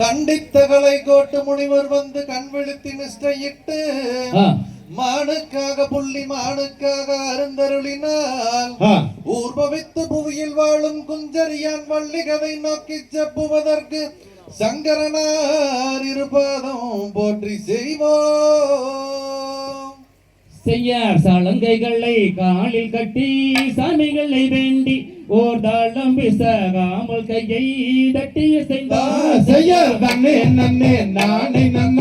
கண்டித்த கலை கோட்டு முனிவர் வந்து கண் விழுத்தி நிஷ்டையிட்டு மானுக்காக புள்ளி மானுக்காக அருந்தருளினால் ஊர்பவித்து புவியில் வாழும் குஞ்சரியான் வள்ளிகதை நோக்கி செப்புவதற்கு சங்கரனார் இருபாதம் போற்றி செய்வோம். செய்யார் சலங்கைகளை காலில் கட்டி சாமிகளை வேண்டி ஓர் தாளம் விசகாமல் கையை தட்டிய செய்தார் செய்யார். நன்னே நன்னே நானே நன்ன.